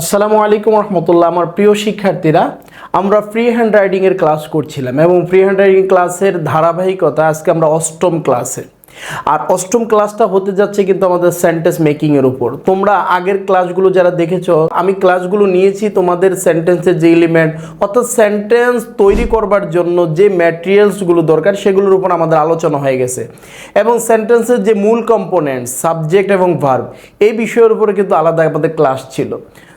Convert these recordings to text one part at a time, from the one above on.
আসসালামু আলাইকুম রহমতুল্লাহ, আমার প্রিয় শিক্ষার্থীরা, আমরা ফ্রি হ্যান্ড রাইডিংয়ের ক্লাস করছিলাম এবং ফ্রি হ্যান্ড রাইডিং ক্লাসের ধারাবাহিকতা আজকে আমরা অষ্টম ক্লাসে আর অষ্টম ক্লাসটা হতে যাচ্ছে কিন্তু আমাদের সেন্টেন্স মেকিংয়ের উপর। তোমরা আগের ক্লাসগুলো যারা দেখেছ, আমি ক্লাসগুলো নিয়েছি তোমাদের সেন্টেন্সের যে এলিমেন্ট অর্থাৎ সেন্টেন্স তৈরি করবার জন্য যে ম্যাটেরিয়ালসগুলো দরকার, সেগুলোর উপর আমাদের আলোচনা হয়ে গেছে। এবং সেন্টেন্সের যে মূল কম্পোনেন্ট সাবজেক্ট এবং ভার্ব এই বিষয়ের উপরে কিন্তু আলাদা আমাদের ক্লাস ছিল।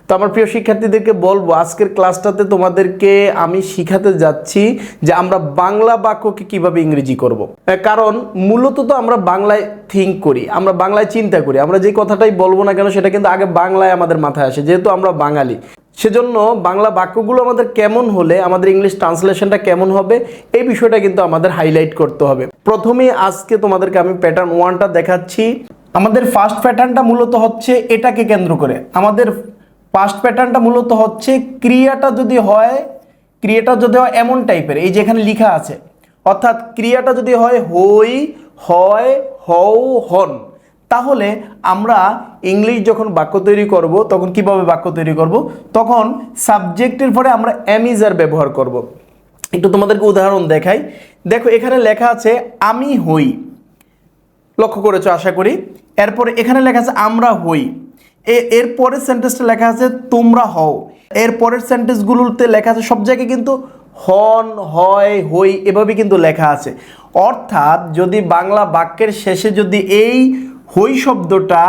তো আমার প্রিয় শিক্ষার্থীদেরকে বলব, আজকের ক্লাসটাতে তোমাদেরকে আমি শিখাতে যাচ্ছি যে আমরা বাংলা বাক্যকে কীভাবে ইংরেজি করব। কারণ মূলত তো আমরা বাংলায় থিঙ্ক করি, আমরা বাংলায় চিন্তা করি, আমরা যে কথাটাই বলব না কেন সেটা কিন্তু আগে বাংলায় আমাদের মাথায় আসে, যেহেতু আমরা বাঙালি। সেজন্য বাংলা বাক্যগুলো আমাদের কেমন হলে, আমাদের ইংলিশ ট্রান্সলেশনটা কেমন হবে, এই বিষয়টা কিন্তু আমাদের হাইলাইট করতে হবে। প্রথমে আজকে তোমাদেরকে আমি প্যাটার্ন ওয়ানটা দেখাচ্ছি। আমাদের ফার্স্ট প্যাটার্নটা মূলত হচ্ছে এটাকে কেন্দ্র করে। আমাদের ফার্স্ট প্যাটার্নটা মূলত হচ্ছে ক্রিয়াটা যদি হয়, ক্রিয়াটা যদি হয় এমন টাইপের এই যেখানে লেখা আছে। অর্থাৎ ক্রিয়াটা যদি হয় হই, হয়, হও, হন। তাহলে আমরা ইংলিশ যখন বাক্য তৈরি করব, তখন কীভাবে বাক্য তৈরি করব? তখন সাবজেক্টের পরে আমরা অ্যামিজার ব্যবহার করব। একটু তোমাদেরকে উদাহরণ দেখাই। দেখো, এখানে লেখা আছে, আমি হই। লক্ষ্য করেছ, আশা করি? এরপরে এখানে লেখা আছে, আমরা হই। এর পরের সেন্টেন্সটা লেখা আছে, তোমরা হও। এর পরের সেন্টেন্সগুলোতে লেখা আছে, সব জায়গায় কিন্তু হন হয় হই এভাবে কিন্তু লেখা আছে। অর্থাৎ যদি বাংলা বাক্যের শেষে যদি এই হই শব্দটা,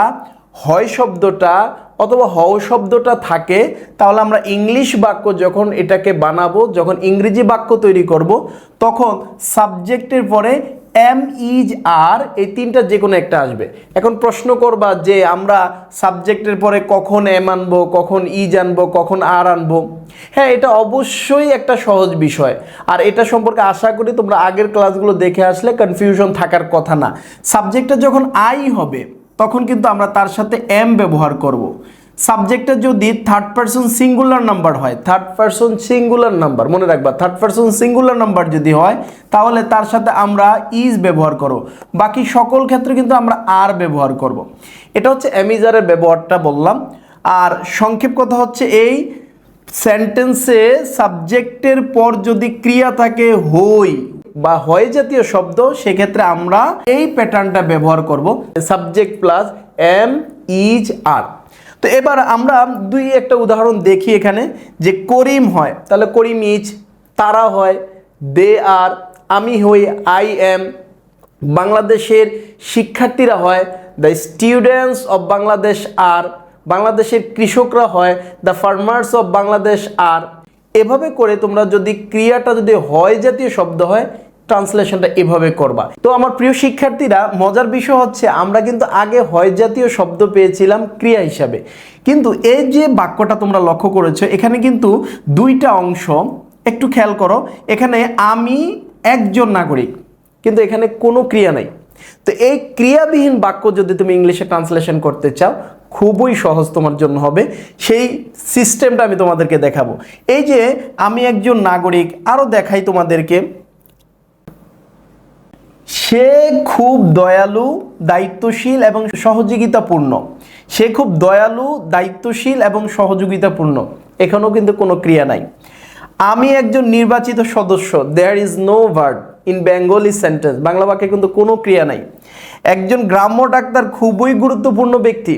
হয় শব্দটা অথবা হও শব্দটা থাকে, তাহলে আমরা ইংলিশ বাক্য যখন এটাকে বানাবো, যখন ইংরেজি বাক্য তৈরি করব, তখন সাবজেক্টের পরে এম ইজ আর, এই তিনটা যে কোনো একটা আসবে। এখন প্রশ্ন করবা যে আমরা সাবজেক্টের পরে কখন এম আনব, কখন ইজ আনব, কখন আর আনব? হ্যাঁ এটা অবশ্যই একটা সহজ বিষয়। আর এটা সম্পর্কে আশা করি তোমরা আগের ক্লাসগুলো দেখে আসলে কনফিউশন থাকার কথা না। সাবজেক্টটা যখন আই হবে তখন কিন্তু আমরা তার সাথে এম ব্যবহার করব। সাবজেক্টটা যদি থার্ড পারসন সিঙ্গুলার নাম্বার হয় থার্ড পারসন সিঙ্গুলার নাম্বার মনে রাখবা থার্ড পারসন সিঙ্গুলার নাম্বার যদি হয়, তাহলে তার সাথে আমরা ইজ ব্যবহার করব বাকি সকল ক্ষেত্রে কিন্তু আমরা আর ব্যবহার করব। এটা হচ্ছে অ্যামিজারের ব্যবহারটা বললাম আর সংক্ষেপ কথা হচ্ছে এই সেন্টেন্সে সাবজেক্টের পর যদি ক্রিয়া থাকে, হই বা হয় জাতীয় শব্দ, সেক্ষেত্রে আমরা এই প্যাটার্নটা ব্যবহার করব subject plus am is are তো এবার আমরা দুই একটা উদাহরণ দেখি এখানে, যে করিম হয়, তাহলে করিম ইজ তারা হয় দে আর আমি হই আই এম বাংলাদেশের শিক্ষার্থীরা হয় দ্য স্টুডেন্টস অফ বাংলাদেশ আর বাংলাদেশের কৃষকরা হয় দ্য ফার্মার্স অফ বাংলাদেশ আর এভাবে করে তোমরা যদি ক্রিয়াটা যদি হয় জাতীয় শব্দ হয় ট্রান্সলেশনটা এভাবে করবা। তো আমার প্রিয় শিক্ষার্থীরা, মজার বিষয় হচ্ছে আমরা কিন্তু আগে হয় জাতীয় শব্দ পেয়েছিলাম ক্রিয়া হিসাবে। কিন্তু এই যে বাক্যটা তোমরা লক্ষ্য করেছ, এখানে কিন্তু দুইটা অংশ, একটু খেয়াল করো, এখানে আমি একজন নাগরিক, কিন্তু এখানে কোনো ক্রিয়া নাই। তো এই ক্রিয়াবিহীন বাক্য যদি তুমি ইংলিশে ট্রান্সলেশন করতে চাও, খুবই সহজ তোমার জন্য হবে। সেই সিস্টেমটা আমি তোমাদেরকে দেখাবো। এই যে আমি একজন নাগরিক, আরও দেখাই তোমাদেরকে সে খুব দয়ালু, দায়িত্বশীল এবং সহযোগিতাপূর্ণ। সে খুব দয়ালু, দায়িত্বশীল এবং সহযোগিতাপূর্ণ। এখানেও কিন্তু কোনো ক্রিয়া নাই। আমি একজন নির্বাচিত সদস্য। There is no verb in Bengali sentence Bangla বাক্যে কিন্তু কোনো ক্রিয়া নাই। একজন গ্রাম্য ডাক্তার খুবই গুরুত্বপূর্ণ ব্যক্তি।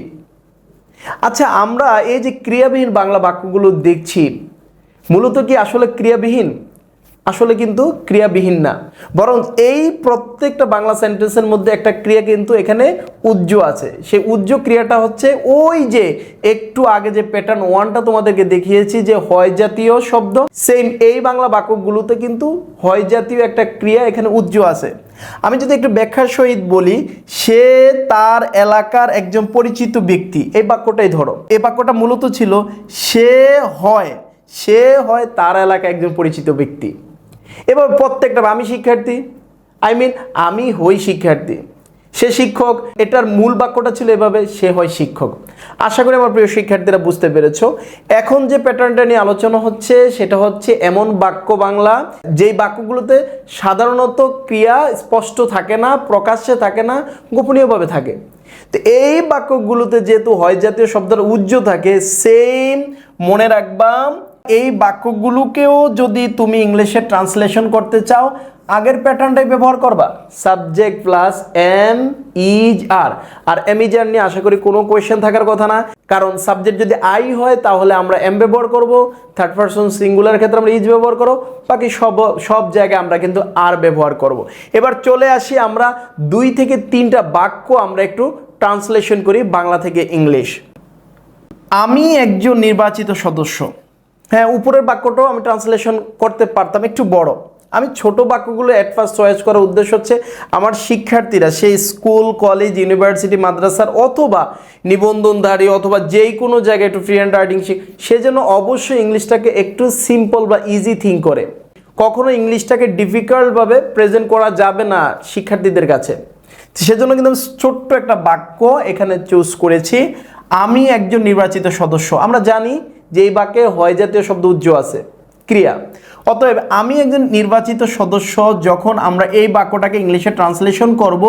আচ্ছা আমরা এই যে ক্রিয়াবিহীন বাংলা বাক্যগুলো দেখছি, মূলত কি আসলে ক্রিয়াবিহীন? আসলে কিন্তু ক্রিয়াবিহীন না। বরং এই প্রত্যেকটা বাংলা সেন্টেন্সের মধ্যে একটা ক্রিয়া কিন্তু এখানে উজ্জ আছে। সেই উজ্জ ক্রিয়াটা হচ্ছে ওই যে একটু আগে যে প্যাটার্ন ওয়ানটা তোমাদেরকে দেখিয়েছি যে হয় জাতীয় শব্দ সেম এই বাংলা বাক্যগুলোতে কিন্তু হয় জাতীয় একটা ক্রিয়া এখানে উজ্জ আছে। আমি যদি একটু ব্যাখ্যার সহিত বলি, সে তার এলাকার একজন পরিচিত ব্যক্তি, এই বাক্যটাই ধরো। এই বাক্যটা মূলত ছিল, সে হয় সে হয় তার এলাকা একজন পরিচিত ব্যক্তি। এবার প্রত্যেকটা আমি শিক্ষার্থী আই মিন আমি হই শিক্ষার্থী। সে শিক্ষক, এটার মূল বাক্যটা ছিল এভাবে, সে হয় শিক্ষক। আশা করি আমার প্রিয় শিক্ষার্থীরা বুঝতে পেরেছ। এখন যে প্যাটার্নটা নিয়ে আলোচনা হচ্ছে, সেটা হচ্ছে এমন বাক্য বাংলা, যেই বাক্যগুলোতে সাধারণত ক্রিয়া স্পষ্ট থাকে না, প্রকাশ্যে থাকে না, গোপনীয়ভাবে থাকে। তো এই বাক্যগুলোতে যেহেতু হয় জাতীয় শব্দের উজ্জ থাকে সেম মনে রাখবা এই বাক্যগুলোকেও যদি তুমি ইংলিশে ট্রান্সলেশন করতে চাও, আগের প্যাটার্নটাই ব্যবহার করবা। Subject plus am, is, are. R am, is, are নিয়ে আশা করি কোনো কোয়েশ্চেন থাকার কথা না। কারণ সাবজেক্ট যদি আই হয়, তাহলে আমরা এম ব্যবহার করব। থার্ড পারসন সিঙ্গুলার ক্ষেত্রে আমরা ইজ ব্যবহার করব। বাকি সব সব জায়গায় আমরা কিন্তু আর ব্যবহার করব। এবার চলে আসি আমরা দুই থেকে তিনটা বাক্য আমরা একটু ট্রান্সলেশন করি বাংলা থেকে ইংলিশ। আমি একজন নির্বাচিত সদস্য। হ্যাঁ উপরের বাক্যটাও আমি ট্রান্সলেশন করতে পারতাম, একটু বড়। আমি ছোট বাক্যগুলো অ্যাট ফার্স্ট চয়েস করার উদ্দেশ্য হচ্ছে আমার শিক্ষার্থীরা, সেই স্কুল কলেজ ইউনিভার্সিটি মাদ্রাসার অথবা নিবন্ধনধারী অথবা যেই কোনো জায়গায় একটু ফ্রি হ্যান্ড রাইটিং শিখ, সে যেন অবশ্যই ইংলিশটাকে একটু সিম্পল বা ইজি থিঙ্ক করে। কখনো ইংলিশটাকে ডিফিকাল্টভাবে প্রেজেন্ট করা যাবে না শিক্ষার্থীদের কাছে। সেজন্য কিন্তু আমি ছোট্ট একটা বাক্য এখানে চুজ করেছি, আমি একজন নির্বাচিত সদস্য। আমরা জানি যে এই বাক্যে হয় জাতীয় শব্দ উজ্জ্ব আছে, ক্রিয়া। অতএব আমি একজন নির্বাচিত সদস্য, যখন আমরা এই বাক্যটাকে ইংলিশে ট্রান্সলেশন করব,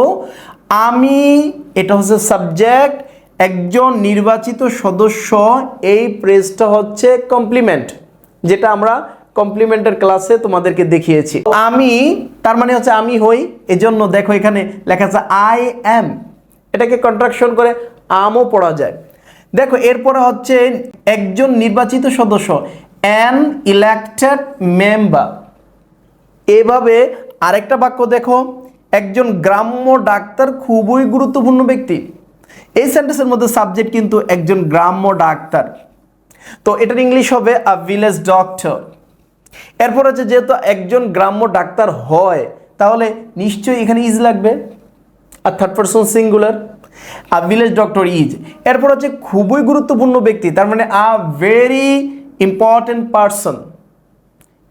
আমি, এটা হচ্ছে সাবজেক্ট, একজন নির্বাচিত সদস্য, এই প্রেসটা হচ্ছে কমপ্লিমেন্ট যেটা আমরা কমপ্লিমেন্টের ক্লাসে তোমাদেরকে দেখিয়েছি। আমি, তার মানে হচ্ছে আমি হই, এজন্য দেখো এখানে লেখা আছে আই অ্যাম এটাকে কন্ট্রাকশন করে, আমও পড়া যায়। দেখো, এরপরে হচ্ছে একজন নির্বাচিত সদস্য অ্যান ইলেক্টেড মেম্বার এভাবে আরেকটা বাক্য দেখো, একজন গ্রাম্য ডাক্তার খুবই গুরুত্বপূর্ণ ব্যক্তি। এই সেন্টেন্সের মধ্যে সাবজেক্ট কিন্তু একজন গ্রাম্য ডাক্তার। তো এটার ইংলিশ হবে আ ভিলেজ ডক্টর এরপর হচ্ছে যেহেতু একজন গ্রাম্য ডাক্তার হয়, তাহলে নিশ্চয়ই এখানে ইজ লাগবে। আর third person singular a village doctor is এরপর হচ্ছে খুবই গুরুত্বপূর্ণ ব্যক্তি, তার মানে আ ভেরি ইম্পর্টেন্ট পারসন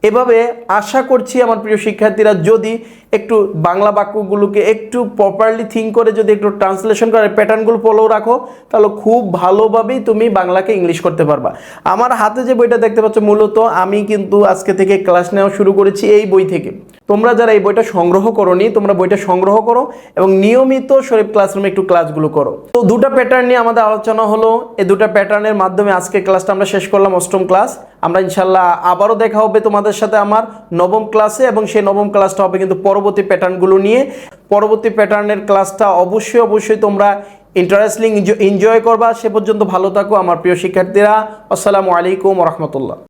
এভাবে আশা করছি আমার প্রিয় শিক্ষার্থীরা, যদি একটু বাংলা বাক্যগুলোকে একটু প্রপারলি থিঙ্ক করে, যদি একটু ট্রান্সলেশন করে প্যাটার্নগুলো ফলো রাখো, তাহলে খুব ভালোভাবেই তুমি বাংলাকে ইংলিশ করতে পারবা। আমার হাতে যে বইটা দেখতে পাচ্ছ, মূলত আমি কিন্তু আজকে থেকে ক্লাস নেওয়া শুরু করেছি এই বই থেকে। তোমরা যারা এই বইটা সংগ্রহ করোনি, তোমরা বইটা সংগ্রহ করো এবং নিয়মিত শরীফ ক্লাসরুমে একটু ক্লাসগুলো করো। তো দুটো প্যাটার্ন নিয়ে আমাদের আলোচনা হলো। এই দুটো প্যাটার্নের মাধ্যমে আজকে ক্লাসটা আমরা শেষ করলাম অষ্টম ক্লাস আমরা ইনশাল্লাহ আবারও দেখা হবে তোমাদের সাথে আমার নবম ক্লাসে এবং সেই নবম ক্লাসটা হবে কিন্তু পরবর্তী প্যাটার্নগুলো নিয়ে। পরবর্তী প্যাটার্নের ক্লাসটা অবশ্যই অবশ্যই তোমরা ইন্টারেস্টিং, এনজয় করবা। সে পর্যন্ত ভালো থাকো আমার প্রিয় শিক্ষার্থীরা। আসসালামু আলাইকুম রহমতুল্লাহ।